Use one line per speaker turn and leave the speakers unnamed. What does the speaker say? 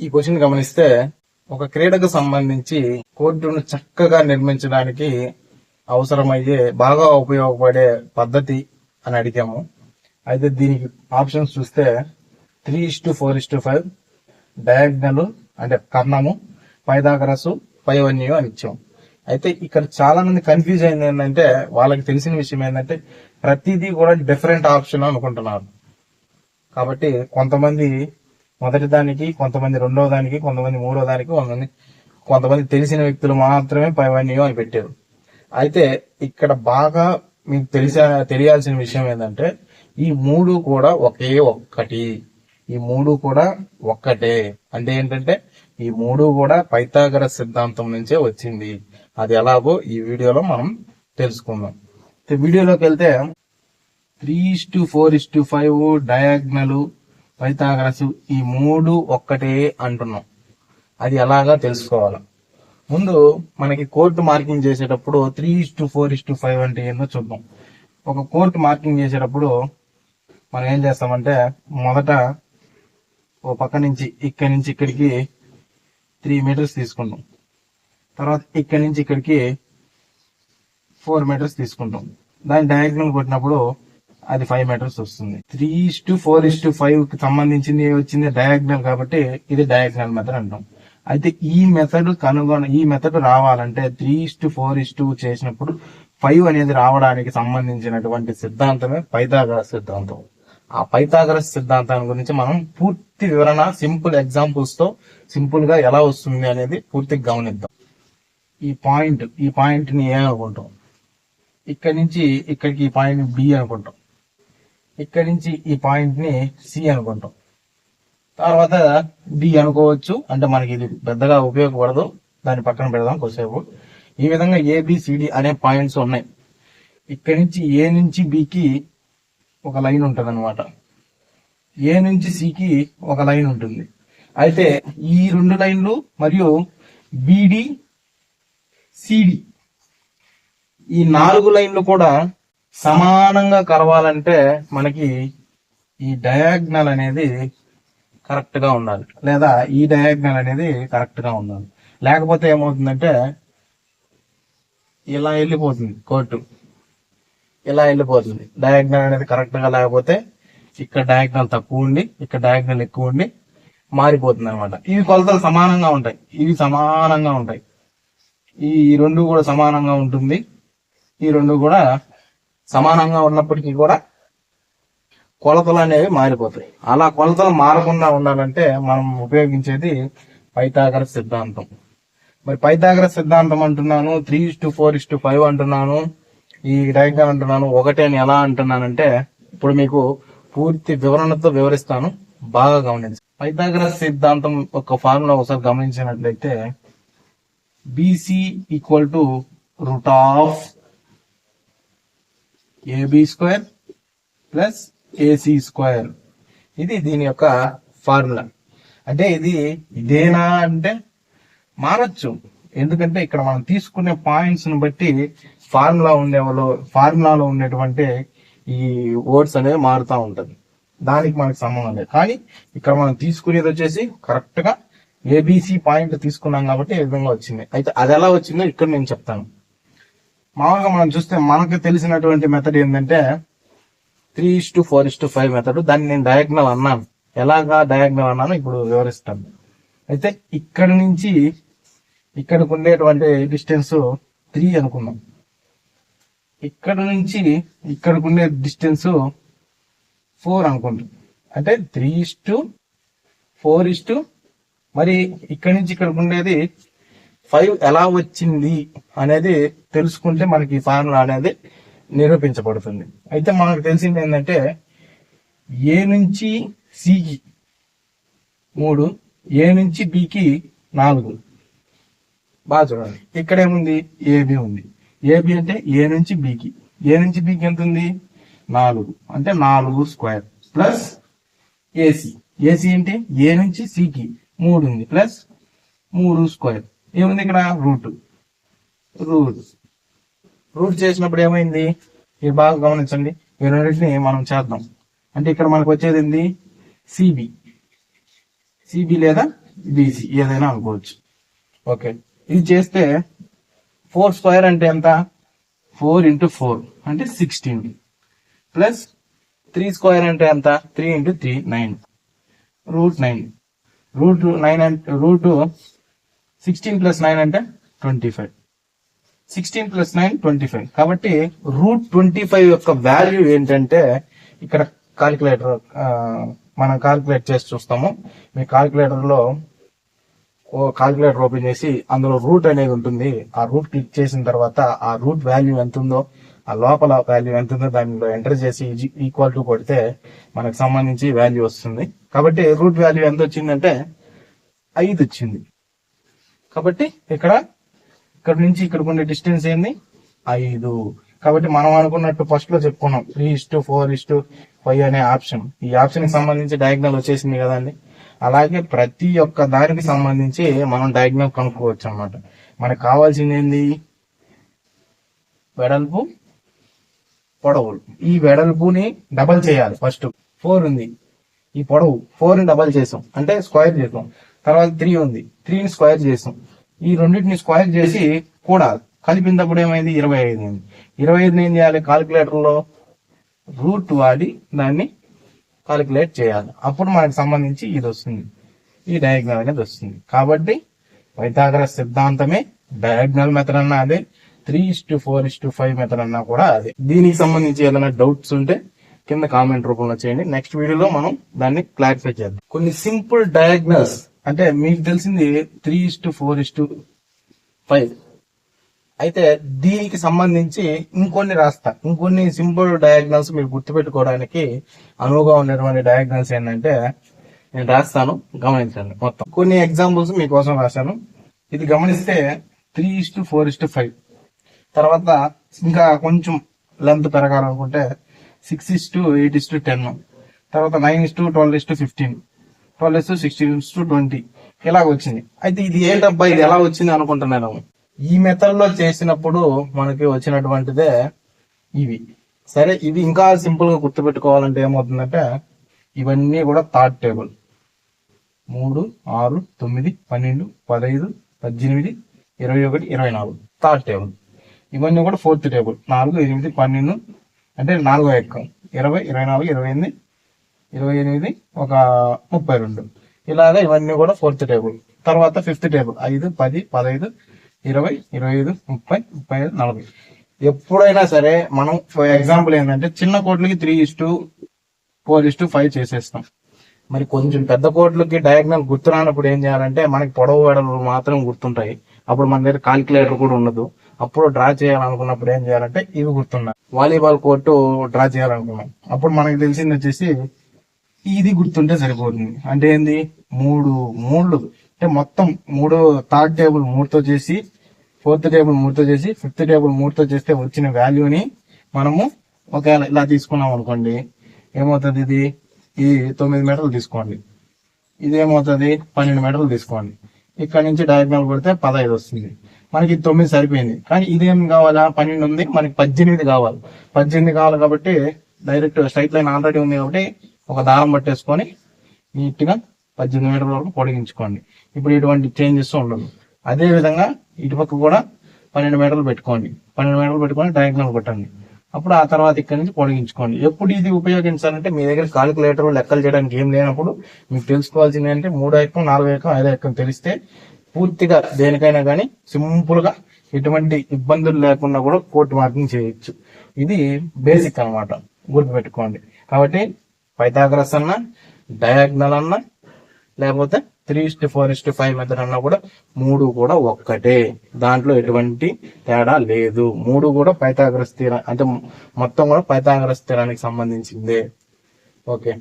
ఈ క్వశ్చన్ గమనిస్తే ఒక క్రీడకు సంబంధించి కోర్టును చక్కగా నిర్మించడానికి అవసరమయ్యే బాగా ఉపయోగపడే పద్ధతి అని అడిగాము. అయితే దీనికి ఆప్షన్స్ చూస్తే three is to four is to five diagonal అంటే కర్ణము పైదాగరసు పైవన్యం అని ఇచ్చాం. అయితే ఇక్కడ చాలా మంది కన్ఫ్యూజ్ అయింది ఏంటంటే వాళ్ళకి తెలిసిన విషయం ఏంటంటే ప్రతిదీ కూడా డిఫరెంట్ ఆప్షన్ అనుకుంటున్నారు. కాబట్టి కొంతమంది మొదటి దానికి కొంతమంది రెండో దానికి కొంతమంది మూడో దానికి కొంతమంది కొంతమంది తెలిసిన వ్యక్తులు మాత్రమే పైవన్యం అని పెట్టారు. అయితే ఇక్కడ బాగా మీకు తెలిసా తెలియాల్సిన విషయం ఏంటంటే ఈ మూడు కూడా ఒకే ఒక్కటి. ఈ మూడు కూడా ఒక్కటే. అంటే ఏంటంటే ఈ మూడు కూడా పైతాగర సిద్ధాంతం నుంచే వచ్చింది. అది ఎలాగో ఈ వీడియోలో మనం తెలుసుకుందాం. వీడియోలోకి వెళ్తే three is to four is to five diagonal Pythagoras ఈ మూడు ఒక్కటే అంటున్నాం. అది ఎలాగా తెలుసుకోవాలి. ముందు మనకి కోర్టు మార్కింగ్ చేసేటప్పుడు three is to four is to five అంటే ఏందో చూద్దాం. ఒక కోర్టు మార్కింగ్ చేసేటప్పుడు మనం ఏం చేస్తామంటే మొదట ఓ పక్క నుంచి ఇక్కడి నుంచి ఇక్కడికి త్రీ మీటర్స్ తీసుకుంటాం. తర్వాత ఇక్కడి నుంచి ఇక్కడికి ఫోర్ మీటర్స్ తీసుకుంటాం. దాని డయాగ్నల్ కొట్టినప్పుడు అది ఫైవ్ మీటర్స్ వస్తుంది. Three is to four is to ఫైవ్కి సంబంధించింది వచ్చింది డయాగ్నల్ కాబట్టి ఇది డయాగ్నల్ మెథడ్ అంటాం. అయితే ఈ మెథడ్ కనుగొన ఈ మెథడ్ రావాలంటే three is to four is to చేసినప్పుడు ఫైవ్ అనేది రావడానికి సంబంధించినటువంటి సిద్ధాంతమే పైథాగరస్ సిద్ధాంతం. ఆ పైథాగరస్ సిద్ధాంతం గురించి మనం పూర్తి వివరణ సింపుల్ ఎగ్జాంపుల్స్తో సింపుల్గా ఎలా వస్తుంది అనేది పూర్తిగా గమనిద్దాం. ఈ పాయింట్ ఈ పాయింట్ని ఏ అనుకుంటాం? ఇక్కడి నుంచి ఇక్కడికి ఈ పాయింట్ బి అనుకుంటాం. ఇక్కడి నుంచి ఈ పాయింట్ని సి అనుకుంటాం. తర్వాత డి అనుకోవచ్చు. అంటే మనకి ఇది పెద్దగా ఉపయోగపడదు. దాని పక్కన పెడదాం కొద్దిసేపు. ఈ విధంగా ఏబిసిడి అనే పాయింట్స్ ఉన్నాయి. ఇక్కడి నుంచి ఏ నుంచి బికి ఒక లైన్ ఉంటుంది అనమాట ఏ నుంచి సికి ఒక లైన్ ఉంటుంది. అయితే ఈ రెండు లైన్లు మరియు బిడి సిడి ఈ నాలుగు లైన్లు కూడా సమానంగా కరవాలంటే మనకి ఈ డయాగ్నల్ అనేది కరెక్ట్గా ఉండాలి. లేదా ఈ డయాగ్నల్ అనేది కరెక్ట్గా ఉండాలి. లేకపోతే ఏమవుతుందంటే ఇలా వెళ్ళిపోతుంది కోర్టు. ఇలా వెళ్ళిపోతుంది. డయాగ్నల్ అనేది కరెక్ట్గా లేకపోతే ఇక్కడ డయాగ్నల్ తక్కువ ఉండి ఇక్కడ డయాగ్నల్ ఎక్కువ ఉండి మారిపోతుంది అనమాట ఇవి కొలతలు సమానంగా ఉంటాయి. ఇవి సమానంగా ఉంటాయి. ఈ రెండు కూడా సమానంగా ఉంటుంది. ఈ రెండు కూడా సమానంగా ఉన్నప్పటికీ కూడా కొలతలు అనేవి మారిపోతాయి. అలా కొలతలు మారకుండా ఉండాలంటే మనం ఉపయోగించేది పైతాగర సిద్ధాంతం. మరి పైతాగర సిద్ధాంతం అంటున్నాను three is to four is to five అంటున్నాను ఈ డైగ్రామ్ అంటున్నాను ఒకటే అని ఎలా అంటున్నానంటే ఇప్పుడు మీకు పూర్తి వివరణతో వివరిస్తాను బాగా గమనించి పైథాగర సిద్ధాంతం ఒక ఫార్ములా ఒకసారి గమనించినట్లయితే BC equal to root of AB square plus AC square ఇది దీని యొక్క ఫార్ములా. అంటే ఇది ఇదేనా అంటే మారచ్చు. ఎందుకంటే ఇక్కడ మనం తీసుకునే పాయింట్స్ని బట్టి ఫార్ములా ఉండేవాళ్ళు ఫార్ములాలో ఉండేటువంటి ఈ వర్డ్స్ అనేవి మారుతూ ఉంటుంది. దానికి మనకి సంబంధం లేదు. కానీ ఇక్కడ మనం తీసుకునేది వచ్చేసి కరెక్ట్గా ఏబిసి పాయింట్ తీసుకున్నాం కాబట్టి ఈ విధంగా వచ్చింది. అయితే అది ఎలా వచ్చిందో ఇక్కడ నేను చెప్తాను. మామూలుగా మనం చూస్తే మనకు తెలిసినటువంటి మెథడ్ ఏంటంటే three is to four is to five method దాన్ని నేను డయాగ్నల్ అన్నాను. ఎలాగా డయాగ్నల్ అన్నాను ఇప్పుడు వివరిస్తాను. అయితే ఇక్కడ నుంచి ఇక్కడికి ఉండేటువంటి డిస్టెన్స్ త్రీ అనుకున్నాం ఇక్కడ నుంచి ఇక్కడికి ఉండే డిస్టెన్స్ ఫోర్ అనుకుంటాం అంటే three is to four is to మరి ఇక్కడ నుంచి ఇక్కడికి ఉండేది ఫైవ్ ఎలా వచ్చింది అనేది తెలుసుకుంటే మనకి ఈ ఫార్ములా అనేది నిరూపించబడుతుంది. అయితే మనకు తెలిసింది ఏంటంటే ఏ నుంచి సికి మూడు ఏ నుంచి బికి నాలుగు? బాగా చూడండి. ఇక్కడ ఏముంది ఏబి ఉంది. ఏబి అంటే ఏ నుంచి బికి ఏ నుంచి బికి ఎంత ఉంది నాలుగు. అంటే నాలుగు స్క్వేర్ ప్లస్ ఏసీ ఏసీ అంటే ఏ నుంచి సికి మూడు ఉంది. ప్లస్ మూడు స్క్వేర్. ఏముంది ఇక్కడ? రూట్ రూట్ రూట్ చేసినప్పుడు ఏమైంది? ఇది బాగా గమనించండి. ఈ రెండింటిని మనం చేద్దాం. అంటే ఇక్కడ మనకు వచ్చేది ఏంది? సిబి సిబి లేదా బీసీ ఏదైనా అనుకోవచ్చు. ఓకే ఇది చేస్తే ఫోర్ స్క్వేర్ అంటే ఎంత? ఫోర్ ఇంటూ ఫోర్ అంటే సిక్స్టీన్ ప్లస్ త్రీ స్క్వేర్ అంటే ఎంత? Three into three nine root nine root nine అంటే రూట్ సిక్స్టీన్ ప్లస్ నైన్ అంటే twenty five sixteen plus nine twenty five కాబట్టి రూట్ ట్వంటీ ఫైవ్ యొక్క value ఏంటంటే ఇక్కడ కాలిక్యులేటర్ మనం కాలిక్యులేట్ చేసి చూస్తాము. మీ కాలిక్యులేటర్లో ఓ కాలిక్యులేటర్ ఓపెన్ చేసి అందులో రూట్ అనేది ఉంటుంది. ఆ రూట్ క్లిక్ చేసిన తర్వాత ఆ రూట్ వాల్యూ ఎంత ఉందో ఆ లోపల వాల్యూ ఎంత ఉందో దానిలో ఎంటర్ చేసి ఈక్వల్ టు కొడితే మనకు సంబంధించి వాల్యూ వస్తుంది. కాబట్టి రూట్ వాల్యూ ఎంత వచ్చిందంటే ఐదు వచ్చింది. కాబట్టి ఇక్కడ ఇక్కడ నుంచి ఇక్కడికి ఉండే డిస్టెన్స్ ఏంది? ఐదు. కాబట్టి మనం అనుకున్నట్టు ఫస్ట్లో చెప్పుకున్నాం three is to four is to five అనే ఆప్షన్ ఈ ఆప్షన్కి సంబంధించి డయాగ్నల్ వచ్చేసింది కదండి అలాగే ప్రతి ఒక్క దానికి సంబంధించి మనం డయాగ్నల్ కనుక్కోవచ్చు అన్నమాట. మనకు కావాల్సింది ఏంది? వెడల్పు పొడవులు ఈ వెడల్పుని డబల్ చేయాలి ఫస్ట్ ఫోర్ ఉంది. ఈ పొడవు ఫోర్ని డబల్ చేసాం. అంటే స్క్వేర్ చేసాం. తర్వాత త్రీ ఉంది. త్రీని స్క్వేర్ చేసాం. ఈ రెండింటిని స్క్వేర్ చేసి కూడా కలిపినప్పుడు ఏమైంది? ఇరవై ఐదు అయింది. ఇరవై ఐదుని ఏం చేయాలి? కాలిక్యులేటర్లో రూట్ వాడి దాన్ని కాలిక్యులేట్ చేయాలి. అప్పుడు మనకు సంబంధించి ఇది వస్తుంది. ఈ డయాగ్నల్ అనేది వస్తుంది. కాబట్టి వైతాగరస్ సిద్ధాంతమే డయాగ్నల్ మెథడ్ అన్నా అదే three is to four is to five method అన్నా కూడా అదే. దీనికి సంబంధించి ఏదైనా డౌట్స్ ఉంటే కింద కామెంట్ రూపంలో చేయండి. నెక్స్ట్ వీడియోలో మనం దాన్ని క్లారిఫై చేద్దాం. కొన్ని సింపుల్ డయాగ్నల్స్ అంటే మీకు తెలిసింది three is to four is to five అయితే దీనికి సంబంధించి ఇంకొన్ని రాస్తా. ఇంకొన్ని సింపుల్ డయాగ్నల్స్ మీరు గుర్తుపెట్టుకోవడానికి అనువుగా ఉన్నటువంటి డయాగ్నల్స్ ఏంటంటే నేను రాస్తాను. గమనించండి మొత్తం. కొన్ని ఎగ్జాంపుల్స్ మీకోసం రాశాను. ఇది గమనిస్తే three is to four is to five తర్వాత ఇంకా కొంచెం length పెరగాలనుకుంటే six is to eight is to ten తర్వాత nine is to twelve is to fifteen twelve is to to twenty ఇలాగ వచ్చింది అయితే ఇది ఏంటబ్బా ఇది ఎలా వచ్చింది అనుకుంటున్నాను ఈ మెథడ్లో చేసినప్పుడు మనకి వచ్చినటువంటిదే ఇవి. సరే ఇది ఇంకా సింపుల్గా గుర్తుపెట్టుకోవాలంటే ఏమవుతుందంటే ఇవన్నీ కూడా థర్డ్ టేబుల్. మూడు ఆరు తొమ్మిది పన్నెండు పదహైదు పద్దెనిమిది ఇరవై ఒకటి ఇరవై నాలుగు. Third table. ఇవన్నీ కూడా ఫోర్త్ టేబుల్. నాలుగు ఎనిమిది పన్నెండు అంటే నాలుగో ఎక్కం ఇరవై ఇరవై నాలుగు ఇరవై ఎనిమిది ఇరవై ఎనిమిది ఒక ముప్పై రెండు. ఇలాగా ఇవన్నీ కూడా ఫోర్త్ టేబుల్ తర్వాత ఫిఫ్త్ టేబుల్ ఐదు పది పదహైదు ఇరవై ఇరవై ఐదు ముప్పై ముప్పై ఐదు నలభై. ఎప్పుడైనా సరే మనం ఫర్ ఎగ్జాంపుల్ ఏంటంటే చిన్న కోట్లకి three is to four is to five చేసేస్తాం. మరి కొంచెం పెద్ద కోట్లకి డయాగ్నల్ గుర్తురానప్పుడు ఏం చేయాలంటే మనకి పొడవు వెడలు మాత్రం గుర్తుంటాయి. అప్పుడు మన దగ్గర కాలిక్యులేటర్ కూడా ఉండదు. అప్పుడు డ్రా చేయాలనుకున్నప్పుడు ఏం చేయాలంటే ఇవి గుర్తున్నాయి వాలీబాల్ కోర్టు డ్రా చేయాలనుకున్నాం. అప్పుడు మనకి తెలిసింది వచ్చేసి ఇది గుర్తుంటే సరిపోతుంది. అంటే ఏంది? మూడు మూడు. అంటే మొత్తం మూడు థర్డ్ టేబుల్ మూడుతో చేసి ఫోర్త్ టేబుల్ మూడుతో చేసి ఫిఫ్త్ టేబుల్ మూడుతో చేస్తే వచ్చిన వాల్యూని మనము ఒకవేళ ఇలా తీసుకున్నాం అనుకోండి ఏమవుతుంది ఇది? ఈ తొమ్మిది మీటర్లు తీసుకోండి. ఇది ఏమవుతుంది? పన్నెండు మీటర్లు తీసుకోండి. ఇక్కడ నుంచి డయాగ్నల్ కొడితే పదహైదు వస్తుంది. మనకి తొమ్మిది సరిపోయింది. కానీ ఇదేం కావాలా? పన్నెండు ఉంది మనకి పద్దెనిమిది కావాలి. పద్దెనిమిది కావాలి కాబట్టి డైరెక్ట్ స్ట్రైట్ లైన్ ఆల్రెడీ ఉంది కాబట్టి ఒక దారం పట్టేసుకొని నీట్గా పద్దెనిమిది మీటర్ల వరకు పొడిగించుకోండి. ఇప్పుడు ఇటువంటి చేంజెస్ ఉండదు. అదే విధంగా ఇటుపక్క కూడా పన్నెండు మీటర్లు పెట్టుకోండి. పన్నెండు మీటర్లు పెట్టుకొని డయాగ్నల్ కొట్టండి. అప్పుడు ఆ తర్వాత ఇక్కడ నుంచి పొడిగించుకోండి. ఎప్పుడు ఇది ఉపయోగించాలంటే మీ దగ్గర కాలిక్యులేటర్ లెక్కలు చేయడానికి ఏం లేనప్పుడు మీకు తెలుసుకోవాల్సింది అంటే మూడో ఎక్కం నాలుగో ఎక్కం ఐదో ఎక్కం తెలిస్తే పూర్తిగా దేనికైనా కానీ సింపుల్గా ఎటువంటి ఇబ్బందులు లేకుండా కూడా కోర్టు మార్కింగ్ చేయొచ్చు. ఇది బేసిక్ అన్నమాట. గుర్తుపెట్టుకోండి. కాబట్టి పైథాగ్రస్ అన్న డయాగ్నల్ అన్న లేకపోతే three is to four is to five method అన్నా కూడా మూడు కూడా ఒక్కటే. దాంట్లో ఎటువంటి తేడా లేదు. మూడు కూడా పైథాగరస్ తీరా అంటే మొత్తం కూడా పైతాగ్రస్ తీరానికి సంబంధించిందే. ఓకే.